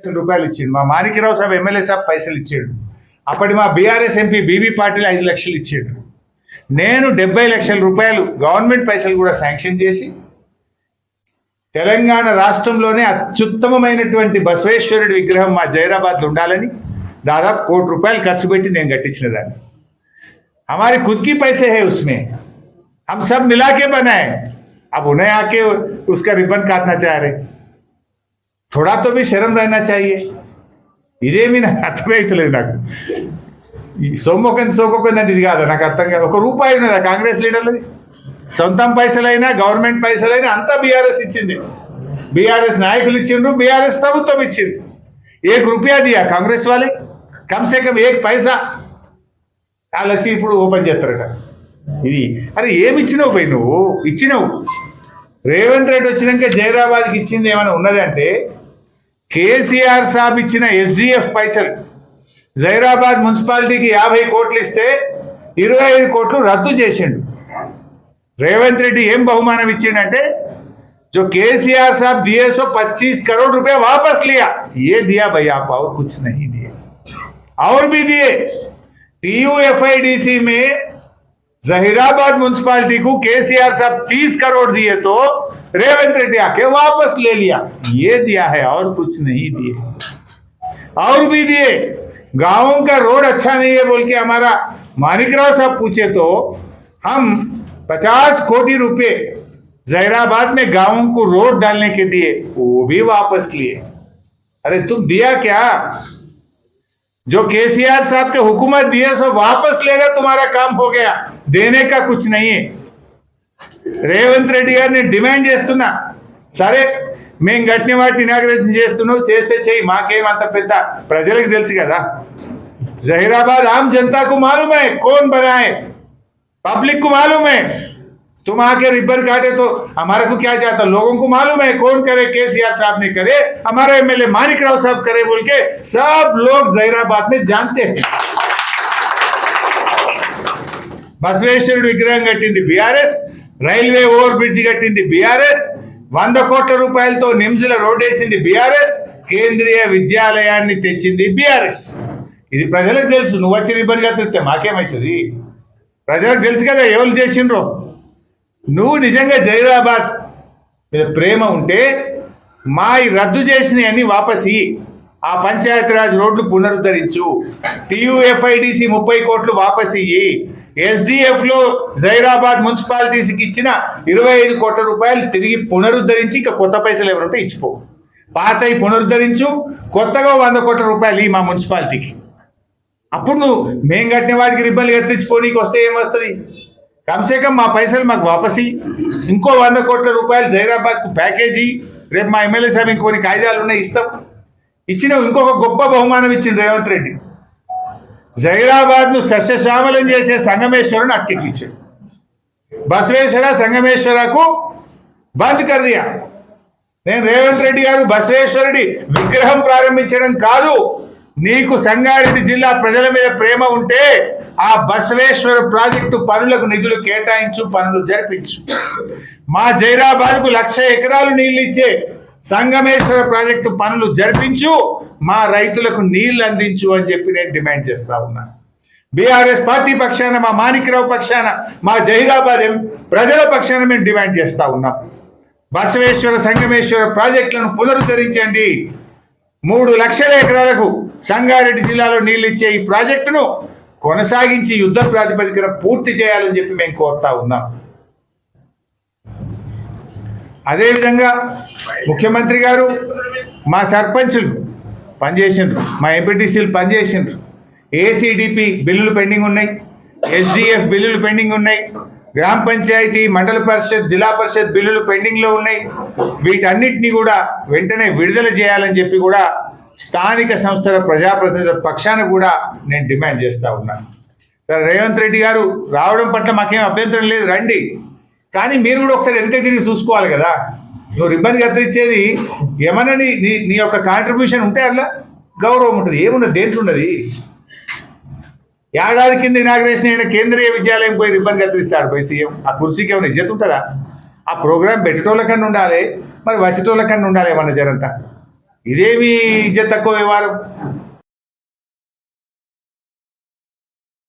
లక్షల రూపాయలు ఇచ్చిండు మా మాణిక్యరావు సాబ్ ఎమ్మెల్యే సాబ్ పైసలు ఇచ్చాడు అప్పటి మా బీఆర్ఎస్ ఎంపీ బీబీ పాటిల్ ఐదు లక్షలు ఇచ్చాడు నేను డెబ్బై లక్షల రూపాయలు గవర్నమెంట్ పైసలు కూడా శాంక్షన్ చేసి తెలంగాణ రాష్ట్రంలోనే అత్యుత్తమమైనటువంటి బసవేశ్వరుడి విగ్రహం మా జైరాబాద్లో ఉండాలని దాదాపు కోటి రూపాయలు ఖర్చు పెట్టి నేను కట్టించిన దాన్ని हमारे खुद की पैसे है उसमें हम सब मिला के बनाए अब उन्हें आके उसका रिबन काटना चाह रहे थोड़ा तो भी शर्म रहना चाहिए ఇదేమి నాకు అర్థమవుతలేదు నాకు ఈ సొమ్మొకని సోకొకందంటే ఇది కాదా నాకు అర్థం కాదు ఒక రూపాయి ఉన్నదా కాంగ్రెస్ లీడర్లది సొంతం పైసలైనా గవర్నమెంట్ పైసలైనా అంతా బీఆర్ఎస్ ఇచ్చింది బీఆర్ఎస్ నాయకులు ఇచ్చిండ్రు బీఆర్ఎస్ ప్రభుత్వం ఇచ్చింది ఏక్ రూపాయ దియా కాంగ్రెస్ వాళ్ళే కమ్ సే కమ్ ఏక్ పైసా వాళ్ళు వచ్చి ఇప్పుడు ఓపెన్ చేస్తారట ఇది అరే ఏమి ఇచ్చినావు పోయి నువ్వు ఇచ్చినావు రేవంత్ రెడ్డి వచ్చినాక జైరాబాద్కి ఇచ్చింది ఏమైనా ఉన్నది అంటే కేసీఆర్ సాబ్ ఇచ్చిన ఎస్డిఎఫ్ పైసలు జైరాబాద్ మున్సిపాలిటీకి యాభై కోట్లు ఇస్తే ఇరవై ఐదు కోట్లు రద్దు చేసిండు రేవంత్ రెడ్డి ఏం బహుమానం ఇచ్చిండంటే जो केसीआर साहब दिए सो 25 करोड़ रुपए वापस लिया ये दिया भाई आप और कुछ नहीं दिए और भी दिए टीयूएफआईडीसी में जहीराबाद म्यूनसिपालिटी को केसीआर साहब 30 करोड़ दिए तो रेवंत रेड्डी आके वापस ले लिया। ये दिया है और कुछ नहीं दिए। और भी दिए। गाँवों का रोड अच्छा नहीं है बोल के हमारा मानिकराव साहब पूछे तो हम पचास कोटी रुपए जहराबाद में गाँवों को रोड डालने के दिए, वो भी वापस लिए। अरे तुम दिया क्या? जो केसीआर साहब के हुकूमत दिए सो वापस लेगा तुम्हारा काम हो गया। देने का कुछ नहीं है। రేవంత్ రెడ్డి గారు నేను డిమాండ్ చేస్తున్నా సరే మేము గట్టిన వాటిని ఇనాగ్రేషన్ చేస్తున్నావు చేస్తే చెయ్యి మాకేం అంత పెద్ద ప్రజలకు తెలుసు కదా जहीराबाद आम जनता को मालूम है कौन बनाए पब्लिक को मालूम है तुम आके रिबन काटे तो हमारे को क्या चाहता लोगों को मालूम है कौन करे केसीआर साहब ने करे हमारे एमएलए मानिक राव साहब करे बोल के सब लोग जहीराबाद में जानते हैं బసవేశ్వరుడు విగ్రహం కట్టింది బీఆర్ఎస్ రైల్వే ఓవర్ బ్రిడ్జ్ కట్టింది బీఆర్ఎస్. వంద కోట్ల రూపాయలతో నిమ్స్ల రోడ్ వేసింది బీఆర్ఎస్. కేంద్రీయ విద్యాలయాన్ని తెచ్చింది బీఆర్ఎస్. ఇది ప్రజలకు తెలుసు. నువ్వు వచ్చి ఇబ్బందిగా తెస్తే మాకేమవుతుంది ప్రజలకు తెలుసు కదా ఎవరు చేసిండ్రో. నువ్వు నిజంగా జైరాబాద్ మీద ప్రేమ ఉంటే మా రద్దు చేసినవన్నీ వాపసి. ఆ పంచాయతీరాజ్ రోడ్లు పునరుద్ధరించు. టియుఎఫ్ఐడిసి ముప్పై కోట్లు వాపసియ్యి ఎస్డిఎఫ్లో జైరాబాద్ మున్సిపాలిటీస్కి ఇచ్చిన ఇరవై ఐదు కోట్ల రూపాయలు తిరిగి పునరుద్ధరించి ఇంకా కొత్త పైసలు ఎవరుంటే ఇచ్చిపో. పాతవి పునరుద్ధరించు కొత్తగా వంద కోట్ల రూపాయలు ఈ మా మున్సిపాలిటీకి. అప్పుడు నువ్వు మేం కట్టిన వాడికి రిబ్బన్లు ఎత్తించుకోనీకి వస్తే ఏమొస్తుంది కమ్సే కమ్ మా పైసలు మాకు వాపసి ఇంకో వంద కోట్ల రూపాయలు జైరాబాద్కు ప్యాకేజీ రేపు మా ఎమ్మెల్యే సాహెబ్ ఇంకొన్ని కాయిదాలు ఉన్నాయి ఇస్తాం. ఇచ్చిన ఇంకొక గొప్ప బహుమానం ఇచ్చింది రేవంత్ రెడ్డి. జైరాబాద్ను సస్యశ్యామలం చేసే సంగమేశ్వరుని అట్టెక్కించాడు బసవేశ్వర సంగమేశ్వరకు బంద్ కర్దియా. నేను రేవంత్ రెడ్డి గారు బసవేశ్వరుడి విగ్రహం ప్రారంభించడం కాదు నీకు సంగారెడ్డి జిల్లా ప్రజల మీద ప్రేమ ఉంటే ఆ బసవేశ్వర ప్రాజెక్టు పనులకు నిధులు కేటాయించు పనులు జరిపించు. మా జైరాబాద్కు లక్ష ఎకరాలు నీళ్ళు ఇచ్చే సంగమేశ్వర ప్రాజెక్టు పనులు జరిపించు మా రైతులకు నీళ్ళు అందించు అని చెప్పి నేను డిమాండ్ చేస్తా ఉన్నా. బీఆర్ఎస్ పార్టీ పక్షాన మా మాణిక్యరావు పక్షాన మా జహీరాబాద్ ప్రజల పక్షాన మేము డిమాండ్ చేస్తా ఉన్నాం. బసవేశ్వర సంగమేశ్వర ప్రాజెక్టులను పునరుద్ధరించండి. మూడు లక్షల ఎకరాలకు సంగారెడ్డి జిల్లాలో నీళ్ళు ఇచ్చే ఈ ప్రాజెక్టును కొనసాగించి యుద్ధ ప్రాతిపదికన పూర్తి చేయాలని చెప్పి మేము కోరుతా ఉన్నాం. అదేవిధంగా ముఖ్యమంత్రి గారు మా సర్పంచులు పనిచేసిండ్రు మా ఎంపీటీసీలు పనిచేసిండ్రు. ఏసీడిపి బిల్లులు పెండింగ్ ఉన్నాయి ఎస్డిఎఫ్ బిల్లులు పెండింగ్ ఉన్నాయి గ్రామ పంచాయతీ మండల పరిషత్ జిల్లా పరిషత్ బిల్లులు పెండింగ్లో ఉన్నాయి. వీటన్నిటిని కూడా వెంటనే విడుదల చేయాలని చెప్పి కూడా స్థానిక సంస్థల ప్రజాప్రతినిధుల పక్షాన కూడా నేను డిమాండ్ చేస్తూ ఉన్నాను సరే రేవంత్ రెడ్డి గారు రావడం పట్ల మాకేం అభ్యంతరం లేదు. రండి. కానీ మీరు కూడా ఒకసారి వెనక తిరిగి చూసుకోవాలి కదా. నువ్వు రిబ్బన్ కత్తిరించేది ఏమన్నా నీ నీ నీ యొక్క కాంట్రిబ్యూషన్ ఉంటే అట్లా గౌరవం ఉంటుంది. ఏమున్నది దేంట్లో ఉన్నది? ఏడాది కింద ఇనాగ్రేషన్ అయిన కేంద్రీయ విద్యాలయం పోయి రిబ్బన్ కత్తిరిస్తాడు పోయి సీఎం. ఆ కుర్చీకి ఏమైనా ఇజ్జత ఉంటుందా? ఆ ప్రోగ్రాం పెట్టేటోళ్ళ కన్నా ఉండాలి. మరి వచ్చేటోళ్ళ కన్నా ఉండాలి ఏమన్నా జరంతా ఇదేమి ఇజ్జత్ తక్కువ వ్యవహారం?